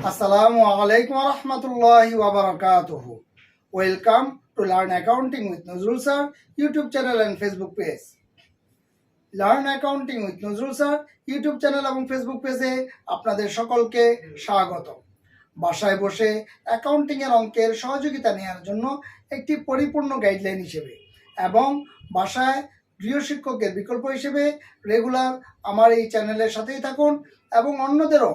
আসসালামু আলাইকুম রহমতুল্লাহি ওয়াবারাকাতুহ welcome to learn accounting with Nazrul sir YouTube channel and Facebook page learn accounting with Nazrul sir YouTube channel এবং Facebook পেজে আপনাদের সকলকে স্বাগত বাসায় বসে অ্যাকাউন্টিং এর অঙ্কের সহযোগিতা নেওয়ার জন্য একটি পরিপূর্ণ গাইডলাইন হিসেবে এবং বাসায় গৃহশিক্ষকের বিকল্প হিসেবে রেগুলার আমার এই চ্যানেলের সাথেই থাকুন এবং অন্যদেরও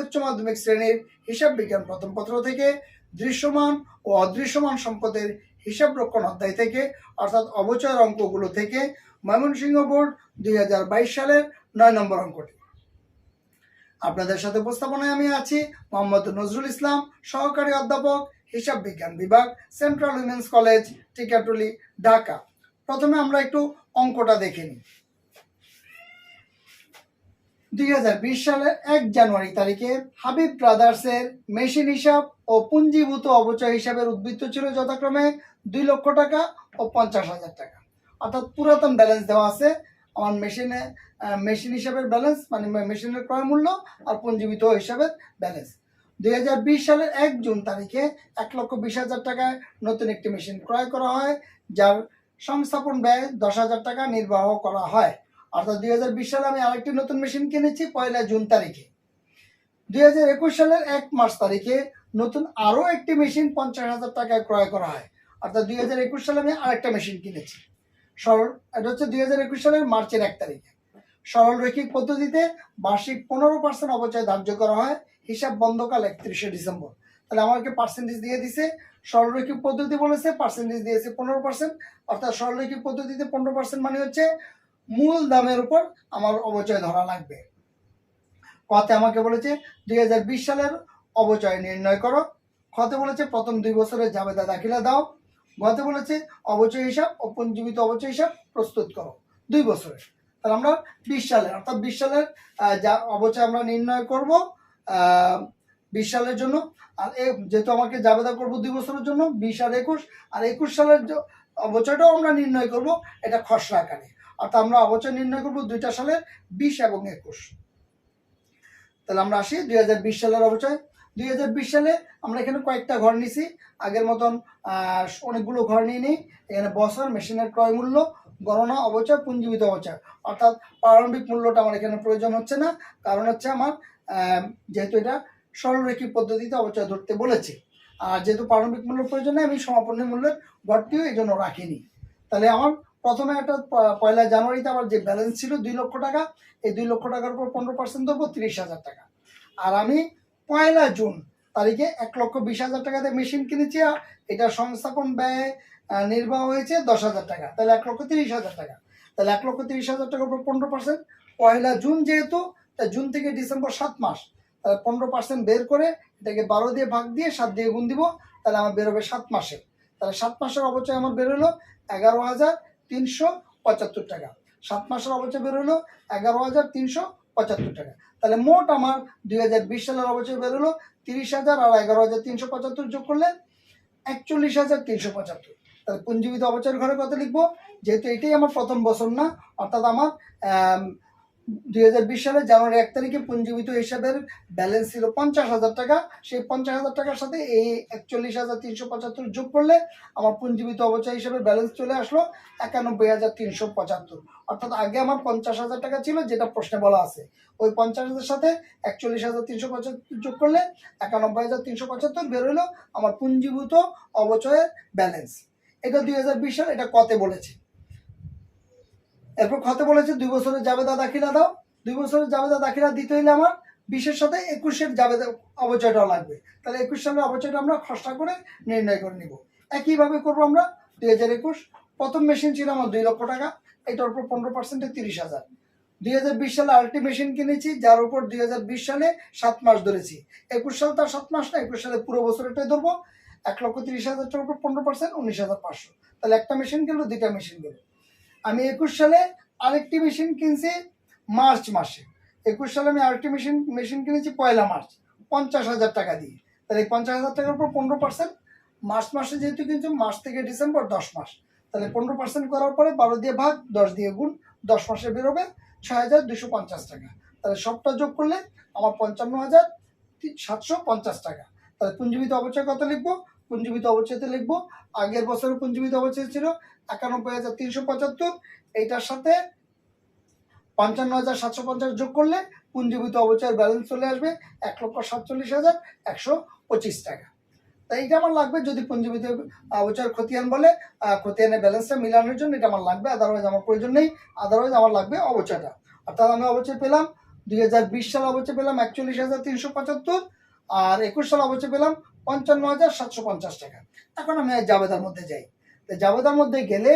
উচ্চ মাধ্যমিক শ্রেণির হিসাব বিজ্ঞান প্রথম পত্র থেকে দৃশ্যমান ও অদৃশ্যমান সম্পদের হিসাব রক্ষণ অধ্যায় থেকে, অর্থাৎ অবচয়ের অঙ্কগুলো থেকে ময়মনসিংহ বোর্ড দুই হাজার বাইশ সালের নয় নম্বর অঙ্কটি। আপনাদের সাথে উপস্থাপনায় আমি আছি মোহাম্মদ নজরুল ইসলাম, সহকারী অধ্যাপক, হিসাব বিজ্ঞান বিভাগ, central women's college, Tikatuli, Dhaka. প্রথমে আমরা একটু অঙ্কটা দেখে নিই। দুই হাজার বিশ সালের এক জানুয়ারি তারিখে হাবিব ব্রাদার্সের মেশিন হিসাব ও পুঞ্জীভূত অবচয় হিসাবের উদ্বৃত্ত ছিল যথাক্রমে দুই লক্ষ টাকা ও পঞ্চাশ হাজার টাকা। অর্থাৎ পুরাতন ব্যালেন্স দেওয়া আছে। আমার মেশিনে মেশিন হিসাবের ব্যালেন্স মানে মেশিনের ক্রয় মূল্য আর পুঞ্জীভূত হিসাবের ব্যালেন্স দুই হাজার বিশ সালের এক জুন তারিখে এক লক্ষ বিশ হাজার টাকায় নতুন একটি মেশিন ক্রয় করা হয়, যার সংস্থাপন ব্যয় দশ হাজার টাকা নির্বাহ করা হয়। অর্থাৎ দুই হাজার বিশ সালে আমি আরেকটি নতুন মেশিন কিনেছি পয়লা জুন তারিখে। দুই হাজার একুশ সালের এক মার্চ তারিখে নতুন আরও একটি মেশিন পঞ্চাশ হাজার টাকায় ক্রয় করা হয়। অর্থাৎ দুই হাজার একুশ সালে আমি আরেকটা মেশিন কিনেছি। সরল, এটা হচ্ছে দুই হাজার একুশ সালের মার্চের এক তারিখে। সরল রৈখিক পদ্ধতিতে বার্ষিক পনেরো পার্সেন্ট অবচয় ধার্য করা হয়, হিসাব বন্ধকাল একত্রিশে ডিসেম্বর। তাহলে আমাকে পার্সেন্টেজ দিয়ে দিছে, সরলরৈখিক পদ্ধতি বলেছে পার্সেন্টেজ দিয়েছে পনেরো পার্সেন্ট অর্থাৎ সরলরৈখিক পদ্ধতিতে পনেরো পার্সেন্ট মানে হচ্ছে মূল দামের উপর আমার অবচয় ধরা লাগবে। কতে আমাকে বলেছে, দুই হাজার বিশ সালের অবচয় নির্ণয় করো। খতে বলেছে, প্রথম দুই বছরের জাবেদা দাখিলা দাও। গতে বলেছে, অবচয় হিসাব ও পঞ্জীবিত অবচয় হিসাব প্রস্তুত করো। দুই বছরের তাহলে আমরা বিশ সালের, অর্থাৎ বিশ সালের যা অবচয় আমরা নির্ণয় করব বিশ সালের জন্য। আর এ, যেহেতু আমাকে জাবেদা করব দুই বছরের জন্য, বিশ আর একুশ আর একুশ সালের অবচয়টাও আমরা নির্ণয় করব, এটা খসড়া আকারে। অর্থাৎ আমরা অবচয় নির্ণয় করব দুইটা সালে বিশ এবং একুশ। তাহলে আমরা আসি দুই হাজার বিশ সালের অবচয়। দুই হাজার বিশ সালে আমরা এখানে কয়েকটা ঘর নিছি। আগের মতন অনেকগুলো ঘর নিয়ে নিই এখানে বছর, মেশিনের ক্রয় মূল্য, গণনা, অবচয় পুঞ্জীবিত অবচয়। অর্থাৎ প্রারম্ভিক মূল্যটা আমার এখানে প্রয়োজন হচ্ছে না। কারণ হচ্ছে আমার যেহেতু এটা সরলরেখী পদ্ধতিতে অবচয় ধরতে বলেছে। আর যেহেতু প্রারম্ভিক মূল্য প্রয়োজন নেই, আমি সমাপনী মূল্যের ঘরটিও এই জন্য রাখিনি। তাহলে আমার প্রথমে একটা পয়লা জানুয়ারিতে আমার যে ব্যালেন্স ছিল দুই লক্ষ টাকা, এই দুই লক্ষ টাকার উপর পনেরো পার্সেন্ট ধরবো, তিরিশ হাজার টাকা। আর আমি পয়লা জুন তারিখে এক লক্ষ বিশ হাজার টাকাতে মেশিন কিনেছি, আর এটা সংস্থাপন ব্যয়ে নির্বাহ হয়েছে দশ হাজার টাকা। তাহলে এক লক্ষ তিরিশ হাজার টাকা। তাহলে এক লক্ষ তিরিশ হাজার টাকার উপর পনেরো পার্সেন্ট পয়লা জুন যেহেতু তাই জুন থেকে ডিসেম্বর সাত মাস, তাহলে পনেরো পার্সেন্ট বের করে এটাকে বারো দিয়ে ভাগ দিয়ে সাত দিয়ে গুণ দিব, তাহলে আমার বেরোবে সাত মাসে। তাহলে সাত মাসের অবচয় আমার বেরোলো এগারো হাজার তিনশো পঁচাত্তর টাকা। সাত মাসের অবচয় বেরোলো এগারো হাজার তিনশো পঁচাত্তর টাকা। তাহলে মোট আমার দুই হাজার বিশ সালের অবচয় বেরোলো তিরিশ হাজার আর এগারো হাজার তিনশো পঁচাত্তর যোগ করলে একচল্লিশ হাজার তিনশো পঁচাত্তর। তাহলে পুঞ্জীবিত অবচয়ের ঘরে কত লিখব? যেহেতু এটাই আমার প্রথম বছর না, অর্থাৎ আমার দুই হাজার বিশ সালে জানুয়ারি এক তারিখে পুঞ্জীবিত হিসাবের ব্যালেন্স ছিল পঞ্চাশ হাজার টাকা। সেই পঞ্চাশ হাজার টাকার সাথে এই একচল্লিশ হাজার তিনশো পঁচাত্তর যোগ করলে আমার পুঞ্জীবিত অবচয় হিসাবে ব্যালেন্স চলে আসলো একানব্বই হাজার তিনশো পঁচাত্তর। অর্থাৎ আগে আমার পঞ্চাশ হাজার টাকা ছিল, যেটা প্রশ্নে বলা আছে। ওই পঞ্চাশ হাজার সাথে একচল্লিশ হাজার তিনশো পঁচাত্তর যোগ করলে একানব্বই হাজার তিনশো পঁচাত্তর বেরোলো আমার পুঞ্জীভূত অবচয়ের ব্যালেন্স এটা দুই হাজার বিশ সাল, এটা কতে বলেছে। এরপর খতে বলেছে, দুই বছরের জাবেদা দাখিলা দাও। দুই বছরের জাবেদা দাখিলা দিতে হইলে আমার বিশের সাথে একুশের জাবেদা অবচয়টা লাগবে। তাহলে একুশ সালের অবচয়টা আমরা খসড়া করে নির্ণয় করে নিব। একইভাবে করব আমরা দুই হাজার একুশ। প্রথম মেশিন ছিল আমার দুই লক্ষ টাকা, এটার উপর পনেরো পার্সেন্টে তিরিশ হাজার। দুই হাজার বিশ সালে আরেকটি মেশিন কিনেছি, যার উপর দুই হাজার বিশ সালে সাত মাস ধরেছি। একুশ সাল তার সাত মাস না, একুশ সালে পুরো বছর এটাই ধরবো। এক লক্ষ তিরিশ হাজার টাকার উপর পনেরো পার্সেন্ট, উনিশ হাজার পাঁচশো। তাহলে একটা মেশিন গেল, দুইটা মেশিন গেল। আমি একুশ সালে আরেকটি মেশিন কিনছি মার্চ মাসে। একুশ সালে আমি আরেকটি মেশিন মেশিন কিনেছি পয়লা মার্চ, পঞ্চাশ হাজার টাকা দিয়ে। তাহলে এই পঞ্চাশ হাজার টাকার উপর পনেরো পার্সেন্ট মার্চ মাসে যেহেতু কিনছি, মার্চ থেকে ডিসেম্বর দশ মাস। তাহলে পনেরো পার্সেন্ট করার পরে বারো দিয়ে ভাগ, দশ দিয়ে গুণ, দশ মাসে বেরোবে ছয় হাজার দুশো পঞ্চাশ টাকা। তাহলে সবটা যোগ করলে আমার পঞ্চান্ন হাজার সাতশো পঞ্চাশ টাকা। তাহলে পুঞ্জীবিত অবচয় কত লিখব? পুঞ্জীবিত অবচয়তে লিখব। আগের বছরের পুঞ্জীবিত অবচয় ছিল একানব্বই হাজার তিনশো পঁচাত্তর। এইটার সাথে পঞ্চান্ন হাজার সাতশো পঞ্চাশ যোগ করলে পুঞ্জীবিত অবচয়ের ব্যালেন্স চলে আসবে এক লক্ষ সাতচল্লিশ হাজার একশো পঁচিশ টাকা। তাই এটা আমার লাগবে। যদি পুঞ্জীবিত অবচয়ের খতিয়ান বলে খতিয়ানের ব্যালেন্সটা মিলানোর জন্য এটা আমার লাগবে। আদারওয়াইজ আমার প্রয়োজন নেই। আদারওয়াইজ আমার লাগবে অবচয়টা অর্থাৎ আমি অবচয় পেলাম, দুই হাজার বিশ সাল অবচয় পেলাম একচল্লিশ হাজার তিনশো পঁচাত্তর। আর একুশ সাল অবচয় পেলাম পঞ্চান্ন হাজার সাতশো পঞ্চাশ টাকা। এখন আমি জাবেদার মধ্যে যাই। তো জাবেদার মধ্যে গেলে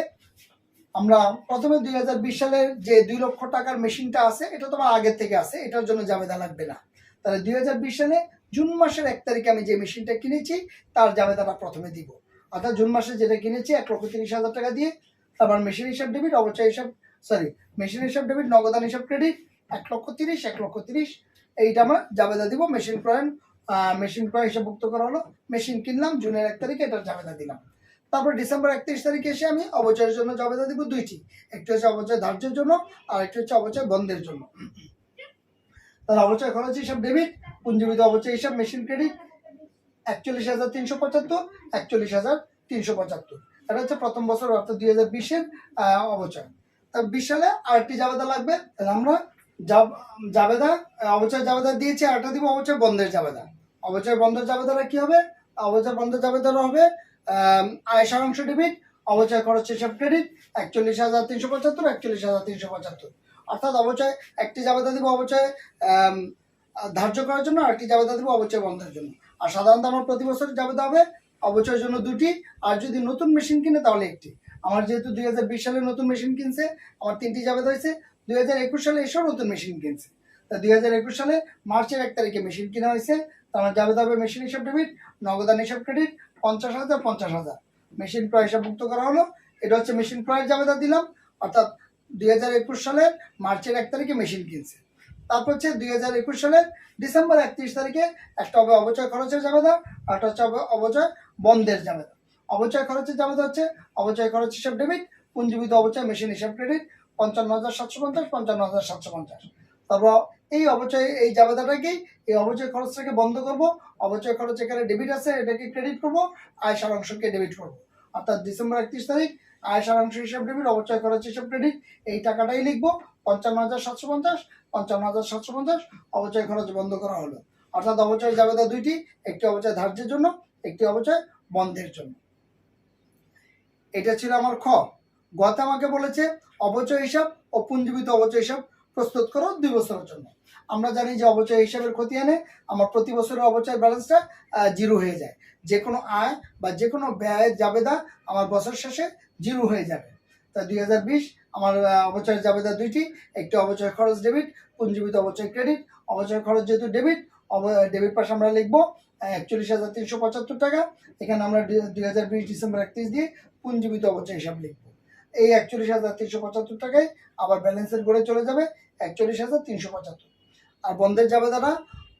আমরা প্রথমে দুই হাজার বিশ সালের যে দুই লক্ষ টাকার মেশিনটা আছে, এটা তোমার আগের থেকে আছে, এটার জন্য জাবেদা লাগবে না। তাহলে দুই হাজার বিশ সালে জুন মাসের এক তারিখে আমি যে মেশিনটা কিনেছি, তার জাবেদাটা প্রথমে দিব। অর্থাৎ জুন মাসে যেটা কিনেছি, এক লক্ষ তিরিশ হাজার টাকা দিয়ে, তারপর মেশিন হিসাব ডেবিট অবচয় হিসাব সরি মেশিন হিসাব ডেবিট নগদান হিসাব ক্রেডিট এক লক্ষ তিরিশ, এক লক্ষ তিরিশ, এইটা আমরা জাবেদা দিব মেশিন ক্রয় মেশিন ক্রয় হিসাবভুক্ত করা হলো মেশিন কিনলাম, জুনের এক তারিখে এটার জাবেদা দিলাম। তারপর ডিসেম্বর একত্রিশ তারিখে এসে আমি অবচয়ের জন্য জাবেদা দিব দুইটি, একটি হচ্ছে অবচয় ধার্যের জন্য, আর একটি হচ্ছে অবচয় বন্ধের জন্য। তাহলে অবচয় খরচ হিসাব ডেবিট পুঞ্জীবিত অবচয় হিসাব মেশিন ক্রেডিট একচল্লিশ হাজার তিনশো পঁচাত্তর, একচল্লিশ হাজার তিনশো পঁচাত্তর। এটা হচ্ছে প্রথম বছর, অর্থাৎ দুই হাজার বিশের অবচয়। বিশ সালে আরেকটি জাবেদা লাগবে তাহলে আমরা জাবেদা, অবচয় জাবেদা দিয়েছি, আরেকটা দিব, অবচয় বন্ধের জাবেদা। অবচয় বন্ধের জাবেদাটা কি হবে? অবচয় বন্ধের জাবেদাটা হবে আয় সারাংশ ডেবিট অবচয় খরচ হিসাব ক্রেডিট একচল্লিশ হাজার তিনশো পঁচাত্তর, একচল্লিশ হাজার তিনশো পঁচাত্তর। অর্থাৎ অবচয়, একটি জাবেদা দিব অবচয় ধার্য করার জন্য, আরেকটি জাবেদা দিব অবচয় বন্ধের জন্য। আর সাধারণত আমার প্রতি বছর জাবেদা হবে অবচয়ের জন্য দুটি, আর যদি নতুন মেশিন কিনে তাহলে একটি। আমার যেহেতু দুই হাজার বিশ সালে নতুন মেশিন কিনছে, আমার তিনটি জাবেদা হয়েছে দুই হাজার একুশ সালে এসেও নতুন মেশিন কিনছে। তা দুই হাজার একুশ সালে মার্চের এক তারিখে মেশিন কেনা হয়েছে। তা আমার জাবেদা হবে মেশিন হিসাব ডেবিট নগদান হিসাব ক্রেডিট পঞ্চাশ হাজার পঞ্চাশ হাজার। মেশিন ক্রয় হিসাবভুক্ত করা হলো। এটা হচ্ছে মেশিন ক্রয়ের জাবেদা দিলাম। অর্থাৎ দুই হাজার একুশ সালের মার্চের এক তারিখে মেশিন কিনছে। তারপর হচ্ছে দুই হাজার একুশ সালের ডিসেম্বর একত্রিশ তারিখে একটা হবে অবচয় খরচের জাবেদা আর একটা হচ্ছে অবচয় বন্ধের জাবেদা অবচয় খরচের জাবেদা হচ্ছে অবচয় খরচ হিসাব ডেবিট পুঞ্জীবিত অবচয় মেশিন হিসাব ক্রেডিট পঞ্চান্ন হাজার সাতশো পঞ্চাশ, পঞ্চান্ন হাজার সাতশো পঞ্চাশ। তারপর এই অবচয় এই জাবেদাটাকেই এই অবচয় খরচটাকে বন্ধ করব। অবচয় খরচ এখানে ডেবিট আছে, এটাকে ক্রেডিট করব, আয় সারাংশকে ডেবিট করব। অর্থাৎ ডিসেম্বর একত্রিশ তারিখ, আয় সারাংশ হিসাব ডেবিট অবচয় খরচ হিসাব ক্রেডিট এই টাকাটাই লিখব। পঞ্চান্ন হাজার সাতশো পঞ্চাশ, পঞ্চান্ন হাজার সাতশো পঞ্চাশ অবচয় খরচ বন্ধ করা হলো। অর্থাৎ অবচয় জাবেদা দুইটি, একটি অবচয় ধার্যের জন্য, একটি অবচয় বন্ধের জন্য। এটা ছিল আমার খ। গত আমাকে বলেছে অবচয় হিসাব ও পুঞ্জীবিত অবচয় হিসাব প্রস্তুত করো দুই বছরের জন্য। আমরা জানি যে অবচয় হিসাবের খতিয়ানে আমার প্রতি বছরের অবচয় ব্যালেন্সটা জিরো হয়ে যায়। যে কোনো আয় বা যে কোনো ব্যয়ের জাবেদা আমার বছর শেষে জিরো হয়ে যাবে। তা দুই বিশ আমার আহ, অবচয়ের জাবেদা দুইটি একটি অবচয় খরচ ডেবিট পুঞ্জীবিত অবচয় ক্রেডিট অবচয় খরচ যেহেতু ডেবিট অব ডেবিট পাশে আমরা লিখব একচল্লিশ হাজার তিনশো পঁচাত্তর টাকা। এখানে আমরা দুই হাজার বিশ ডিসেম্বর একত্রিশ দিয়ে পুঞ্জীবিত অবচয় হিসাব লিখব। এই একচল্লিশ হাজার তিনশো পঁচাত্তর টাকায় আবার ব্যালেন্সের গড়ে চলে যাবে একচল্লিশ হাজার তিনশো পঁচাত্তর। আর বন্ধের যাবে দ্বারা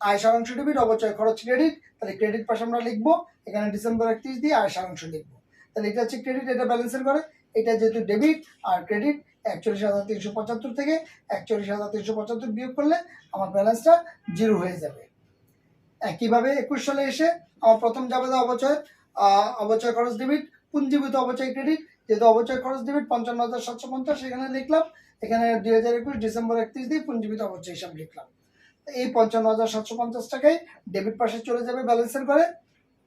আয় সারাংশ ডেবিট অবচয় খরচ ক্রেডিট তাহলে ক্রেডিট পাশে আমরা লিখব, এখানে ডিসেম্বর একত্রিশ দিয়ে আয় সারাংশ লিখব। তাহলে এটা হচ্ছে ক্রেডিট এটা ব্যালেন্সের করে এটা যেহেতু ডেবিট আর ক্রেডিট একচল্লিশ হাজার তিনশো পঁচাত্তর থেকে একচল্লিশ হাজার তিনশো পঁচাত্তর বিয়োগ করলে আমার ব্যালেন্সটা জিরো হয়ে যাবে। একইভাবে একুশ সালে এসে আমার প্রথম জাবেদা অবচয় অবচয় খরচ ডেবিট পুঞ্জীবিত অবচয় ক্রেডিট যেহেতু অবচয় খরচ ডেবিট পঞ্চান্ন হাজার সাতশো পঞ্চাশ এখানে লিখলাম। এখানে দুই হাজার একুশ ডিসেম্বর একত্রিশ দিয়ে পুঞ্জীবিত অবচয় হিসাব লিখলাম। এই পঞ্চান্ন হাজার সাতশো পঞ্চাশ টাকায় ডেবিট পাশে চলে যাবে ব্যালেন্সের করে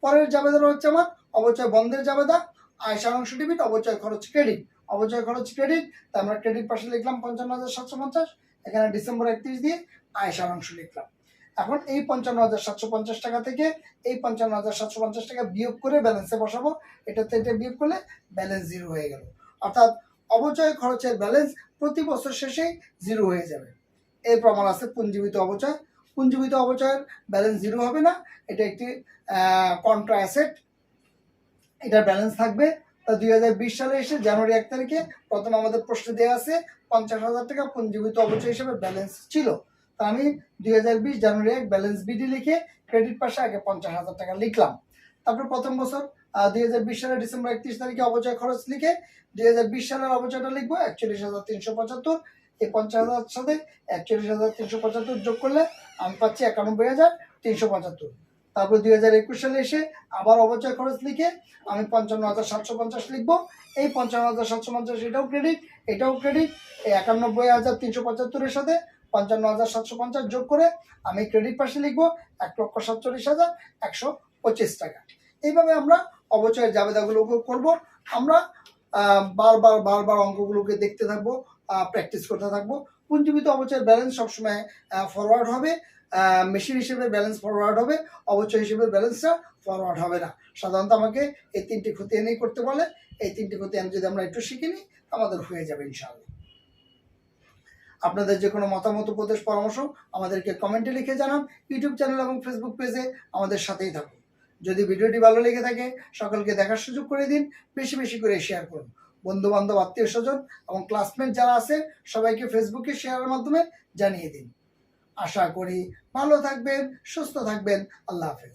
পরের জাবেদাটা হচ্ছে আমার অবচয় বন্ধের জাবেদা। আয় সারাংশ ডেবিট অবচয় খরচ ক্রেডিট অবচয় খরচ ক্রেডিট তা আমরা ক্রেডিট পাশে লিখলাম পঞ্চান্ন হাজার সাতশো পঞ্চাশ। এখানে ডিসেম্বর একত্রিশ দিয়ে আয় সারাংশ লিখলাম। এখন এই পঞ্চান্ন হাজার সাতশো পঞ্চাশ টাকা থেকে এই পঞ্চান্ন হাজার সাতশো পঞ্চাশ টাকা বিয়োগ করে ব্যালেন্সে বসাবো। এটাতে এটা বিয়োগ করলে ব্যালেন্স জিরো হয়ে গেল। অর্থাৎ অবচয় খরচের ব্যালেন্স প্রতি বছর শেষে জিরো হয়ে যাবে। এর প্রমাণ আছে পুঞ্জীবিত অবচয়। পুঞ্জীবিত অবচয়ের ব্যালেন্স জিরো হবে না। এটা একটি কন্ট্রা অ্যাসেট এটার ব্যালেন্স থাকবে। দুই হাজার বিশ সালে এসে জানুয়ারি এক তারিখে প্রথম আমাদের প্রশ্ন দেওয়া আছে, পঞ্চাশ হাজার টাকা পুঞ্জীবিত অবচয় হিসেবে ব্যালেন্স ছিল। তা আমি দুই হাজার বিশ জানুয়ারি এক ব্যালেন্স বিডি লিখে ক্রেডিট পাশে আগে পঞ্চাশ হাজার টাকা লিখলাম। তারপর প্রথম বছর দুই হাজার বিশ সালের ডিসেম্বর একত্রিশ তারিখে অবচয় খরচ লিখে দুই হাজার বিশ সালের অবচয়টা লিখব, একচল্লিশ হাজার তিনশো পঁচাত্তর। এই পঞ্চাশ হাজার সাথে একচল্লিশ হাজার তিনশো পঁচাত্তর যোগ করলে আমি পাচ্ছি একানব্বই হাজার তিনশো পঁচাত্তর। তারপর দুই হাজার একুশ সালে এসে আবার অবচয় খরচ লিখে আমি পঞ্চান্ন হাজার সাতশো পঞ্চাশ লিখব। এই পঞ্চান্ন হাজার সাতশো পঞ্চাশ এটাও ক্রেডিট এটাও ক্রেডিট এই একানব্বই হাজার তিনশো পঁচাত্তরের সাথে পঞ্চান্ন হাজার সাতশো পঞ্চাশ যোগ করে আমি ক্রেডিট পাশে লিখব এক লক্ষ সাতচল্লিশ হাজার একশো পঁচিশ টাকা। এইভাবে আমরা অবচয়ের জাবেদাগুলো করব। আমরা বারবার বারবার অঙ্কগুলোকে দেখতে থাকব প্র্যাকটিস করতে থাকব। পুঞ্জীবিত অবচয়ের ব্যালেন্স সবসময় ফরওয়ার্ড হবে। মেশিন হিসেবে ব্যালেন্স ফরওয়ার্ড হবে। অবচয় হিসেবে ব্যালেন্সটা ফরওয়ার্ড হবে না। সাধারণত আমাকে এই তিনটি ক্ষতি এনেই করতে বলে। এই তিনটি ক্ষতি এনে যদি আমরা একটু শিখে নিই, আমাদের হয়ে যাবে ইনশাআল্লাহ। আপনাদের যে কোনো মতামত, উপদেশ, পরামর্শ আমাদেরকে কমেন্টে লিখে জানান ইউটিউব চ্যানেল এবং ফেসবুক পেজে আমাদের সাথেই থাকুন। যদি ভিডিওটি ভালো লেগে থাকে, সকলকে দেখার সুযোগ করে দিন, বেশি বেশি করে শেয়ার করুন। বন্ধু বান্ধব আত্মীয় স্বজন এবং ক্লাসমেট যারা আছে, সবাইকে ফেসবুকে শেয়ারের মাধ্যমে জানিয়ে দিন। আশা করি ভালো থাকবেন, সুস্থ থাকবেন। আল্লাহ হাফেজ।